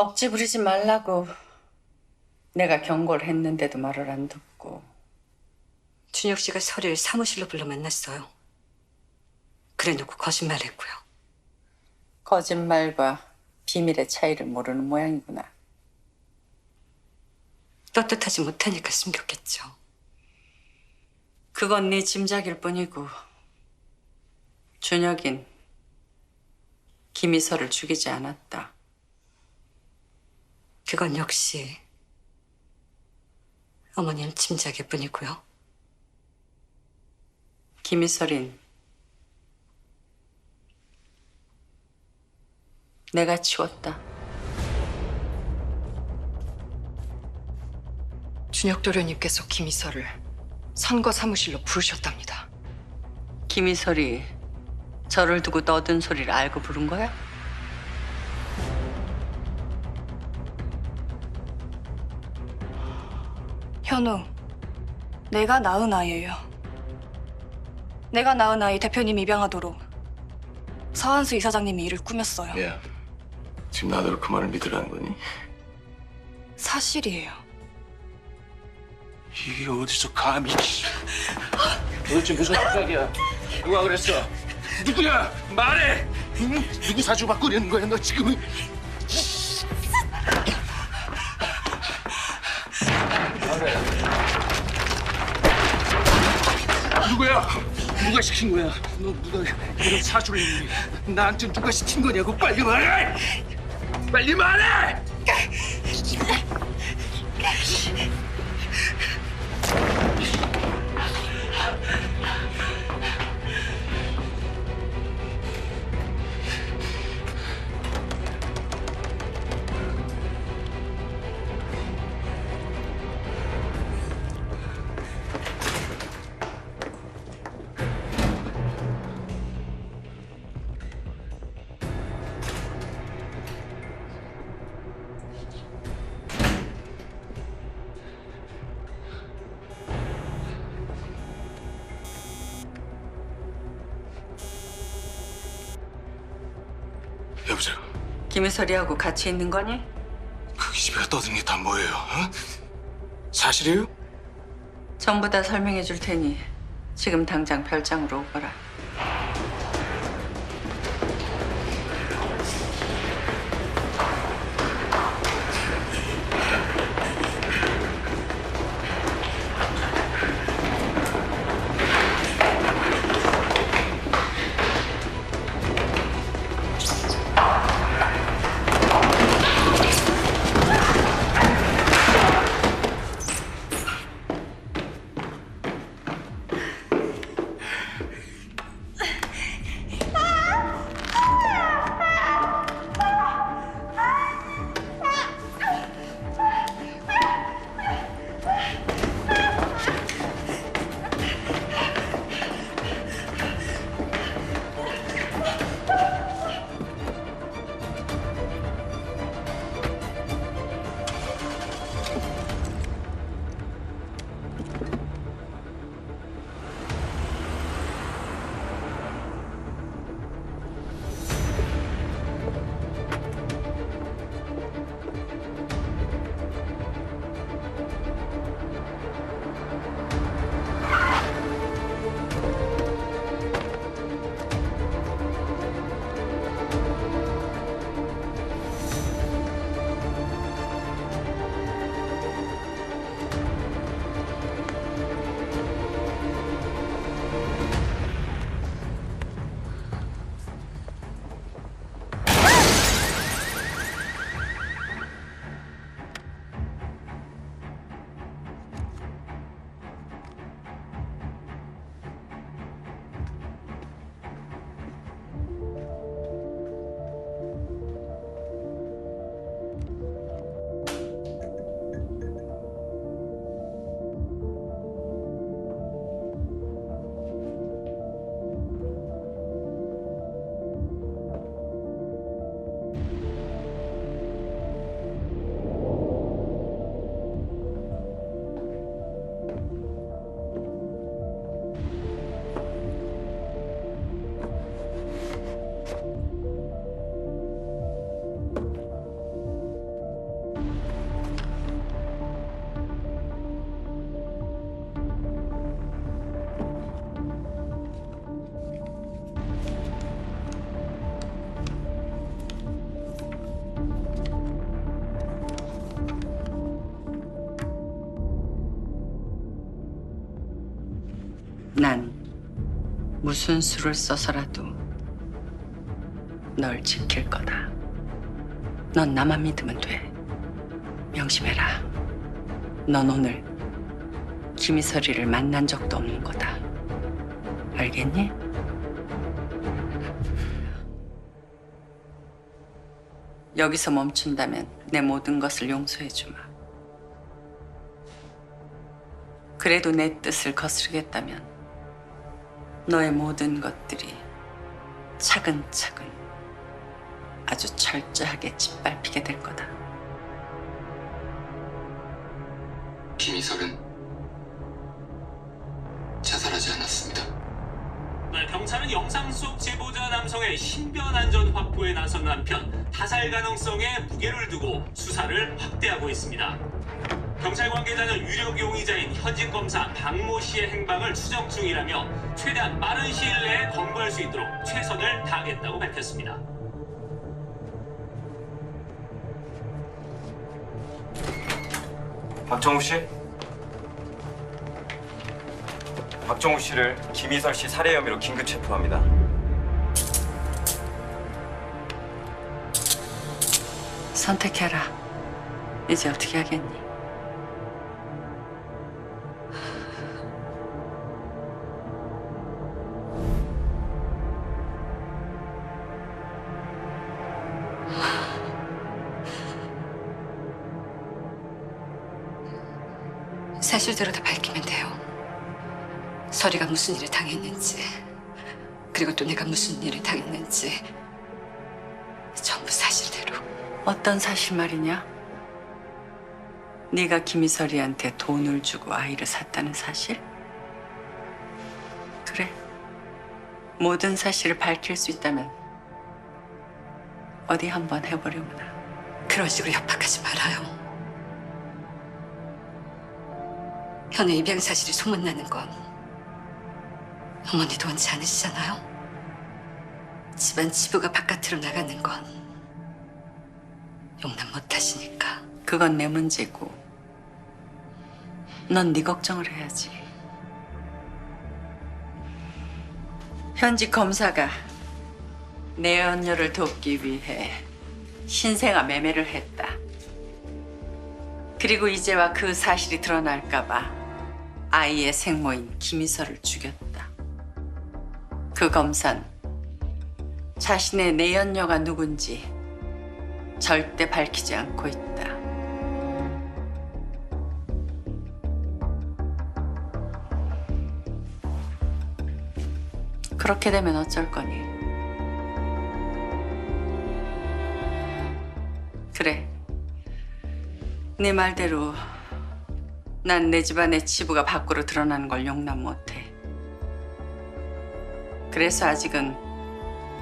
억지 부리지 말라고 내가 경고를 했는데도 말을 안 듣고 준혁 씨가 설을 사무실로 불러 만났어요. 그래 놓고 거짓말했고요. 거짓말과 비밀의 차이를 모르는 모양이구나. 떳떳하지 못하니까 숨겼겠죠. 그건 네 짐작일 뿐이고 준혁인 김희설을 죽이지 않았다. 그건 역시 어머님 짐작일 뿐이고요. 김희설인 내가 치웠다. 준혁 도련님께서 김희설을 선거 사무실로 부르셨답니다. 김희설이 저를 두고 떠든 소리를 알고 부른 거야? 현우, 내가 낳은 아이예요. 내가 낳은 아이 대표님 입양하도록 서한수 이사장님이 일을 꾸몄어요. 야, 지금 나더러 그 말을 믿으라는 거니? 사실이에요. 이게 어디서 감히? 도대체 무슨 생각이야? 누가 그랬어? 누구야? 말해! 응? 누구 사주 바꾸려는 거야? 너 지금? 누구야? 누가 시킨 거야? 너 누가 이런 사주를 했니? 나한테 누가 시킨 거냐고 빨리 말해! 빨리 말해! 김희설이하고 같이 있는 거니? 그 집에 떠든 게 다 뭐예요? 어? 사실이에요? 전부 다 설명해 줄 테니 지금 당장 별장으로 오거라. 무슨 수를 써서라도 널 지킬 거다. 넌 나만 믿으면 돼. 명심해라. 넌 오늘 김희설이를 만난 적도 없는 거다. 알겠니? 여기서 멈춘다면 내 모든 것을 용서해 주마. 그래도 내 뜻을 거스르겠다면 너의 모든 것들이 차근차근 아주 철저하게 짓밟히게 될 거다. 김희설은 자살하지 않았습니다. 네, 경찰은 영상 속 제보자 남성의 신변 안전 확보에 나선 한편 타살 가능성에 무게를 두고 수사를 확대하고 있습니다. 경찰 관계자는 유력 용의자인 현직 검사 박모 씨의 행방을 추적 중이라며 최대한 빠른 시일 내에 검거할 수 있도록 최선을 다하겠다고 밝혔습니다. 박정우 씨? 박정우 씨를 김희설 씨 살해 혐의로 긴급 체포합니다. 선택해라. 이제 어떻게 하겠니? 사실대로 다 밝히면 돼요. 설이가 무슨 일을 당했는지, 그리고 또 내가 무슨 일을 당했는지 전부 사실대로. 어떤 사실 말이냐? 네가 김희설이한테 돈을 주고 아이를 샀다는 사실? 그래. 모든 사실을 밝힐 수 있다면 어디 한번 해보려구나. 그런 식으로 협박하지 말아요. 현우 입양 사실이 소문나는 건 어머니도 원치 않으시잖아요. 집안 치부가 바깥으로 나가는 건 용납 못 하시니까. 그건 내 문제고 넌 네 걱정을 해야지. 현직 검사가 내 연녀를 돕기 위해 신생아 매매를 했다. 그리고 이제와 그 사실이 드러날까봐 아이의 생모인 김희설을 죽였다. 그 검사는 자신의 내연녀가 누군지 절대 밝히지 않고 있다. 그렇게 되면 어쩔 거니? 그래. 네 말대로 난 내 집안의 치부가 밖으로 드러나는 걸 용납 못해. 그래서 아직은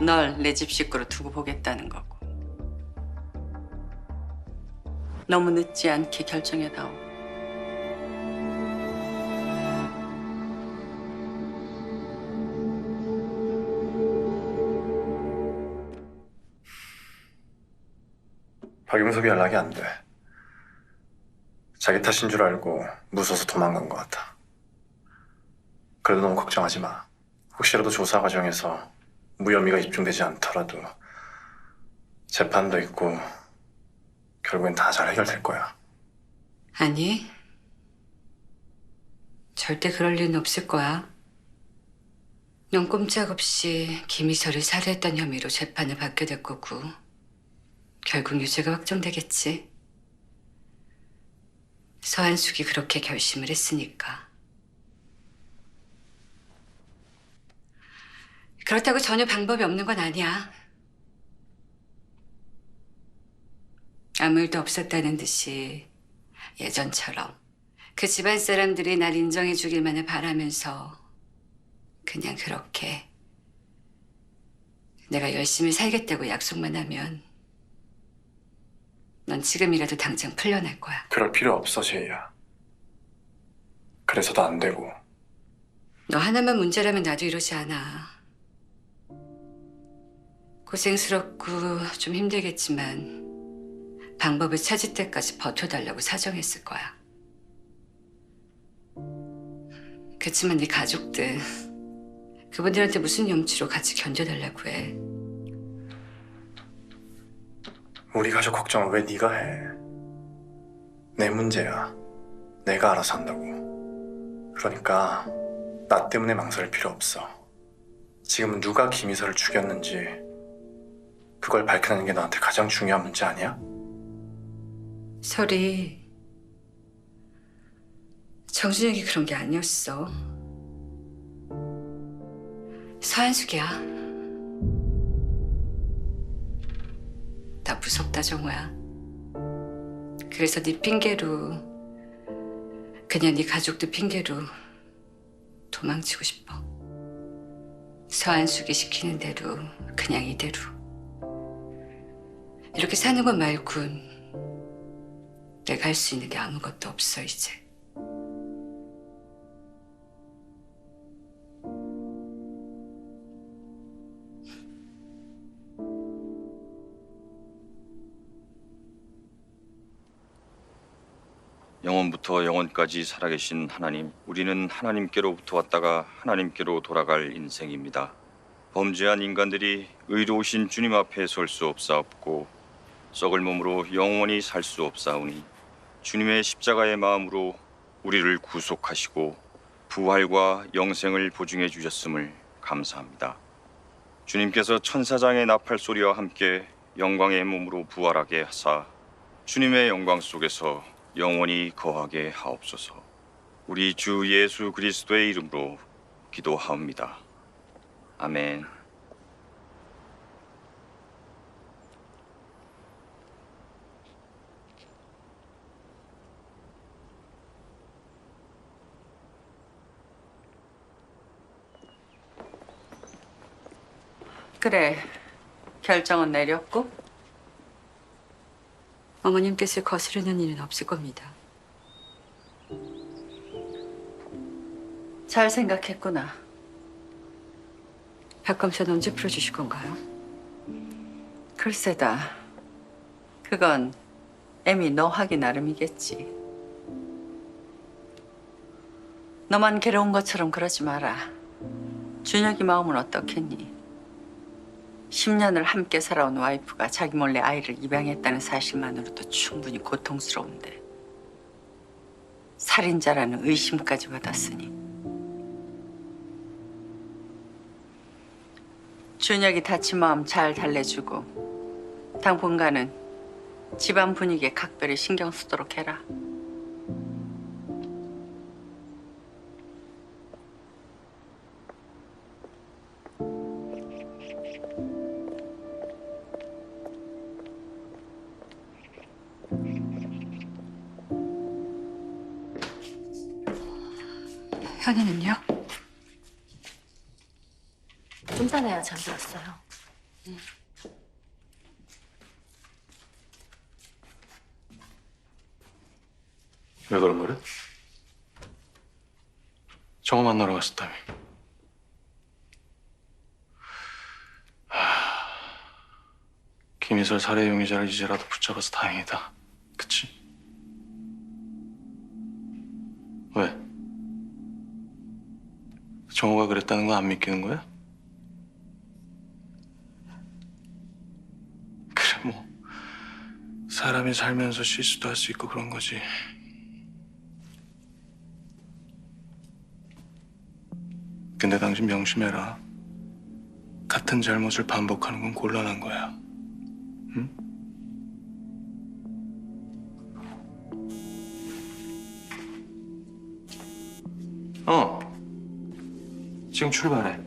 널 내 집 식구로 두고 보겠다는 거고. 너무 늦지 않게 결정해다오. 박용석이 연락이 안 돼. 자기 탓인 줄 알고 무서워서 도망간 것 같아. 그래도 너무 걱정하지 마. 혹시라도 조사 과정에서 무혐의가 입증되지 않더라도 재판도 있고 결국엔 다 잘 해결될 거야. 아니, 절대 그럴 리는 없을 거야. 넌 꼼짝없이 김희설을 살해했던 혐의로 재판을 받게 될 거고, 결국 유죄가 확정되겠지. 서한숙이 그렇게 결심을 했으니까. 그렇다고 전혀 방법이 없는 건 아니야. 아무 일도 없었다는 듯이 예전처럼 그 집안 사람들이 날 인정해 주길만을 바라면서 그냥 그렇게 내가 열심히 살겠다고 약속만 하면 넌 지금이라도 당장 풀려날 거야. 그럴 필요 없어, 제이야. 그래서도 안 되고. 너 하나만 문제라면 나도 이러지 않아. 고생스럽고 좀 힘들겠지만 방법을 찾을 때까지 버텨달라고 사정했을 거야. 그치만 네 가족들 그분들한테 무슨 염치로 같이 견뎌달라고 해. 우리 가족 걱정을 왜 네가 해? 내 문제야. 내가 알아서 한다고. 그러니까 나 때문에 망설일 필요 없어. 지금은 누가 김희서를 죽였는지 그걸 밝혀내는 게 너한테 가장 중요한 문제 아니야? 설이 정준혁이 그런 게 아니었어. 서한숙이야. 나 무섭다 정우야. 그래서 네 핑계로 그냥 네 가족들 핑계로 도망치고 싶어. 서한숙이 시키는 대로 그냥 이대로 이렇게 사는 것 말곤 내가 할 수 있는 게 아무것도 없어 이제. 영원부터 영원까지 살아계신 하나님, 우리는 하나님께로부터 왔다가 하나님께로 돌아갈 인생입니다. 범죄한 인간들이 의로우신 주님 앞에 설 수 없사옵고 썩을 몸으로 영원히 살 수 없사오니 주님의 십자가의 마음으로 우리를 구속하시고 부활과 영생을 보증해 주셨음을 감사합니다. 주님께서 천사장의 나팔 소리와 함께 영광의 몸으로 부활하게 하사 주님의 영광 속에서 영원히 거하게 하옵소서. 우리 주 예수 그리스도의 이름으로 기도하옵니다. 아멘. 그래. 결정은 내렸고 어머님께서 거스르는 일은 없을 겁니다. 잘 생각했구나. 박 검사는 언제 풀어주실 건가요? 글쎄다. 그건 애미 너 하기 나름이겠지. 너만 괴로운 것처럼 그러지 마라. 준혁이 마음은 어떻겠니? 10년을 함께 살아온 와이프가 자기 몰래 아이를 입양했다는 사실만으로도 충분히 고통스러운데 살인자라는 의심까지 받았으니 준혁이 다친 마음 잘 달래주고 당분간은 집안 분위기에 각별히 신경 쓰도록 해라. 현이는요? 좀 전에야 잠들었어요. 왜 그런 거래? 정호 만나러 갔었다며. 하... 김희설 살해 용의자를 이제라도 붙잡아서 다행이다. 그치? 왜? 정호가 그랬다는 거 안 믿기는 거야? 그래 뭐 사람이 살면서 실수도 할 수 있고 그런 거지. 근데 당신 명심해라. 같은 잘못을 반복하는 건 곤란한 거야. 응? 어. 지금 출발해.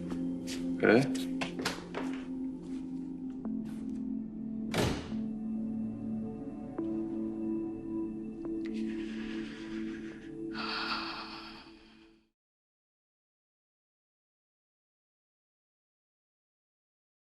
그래?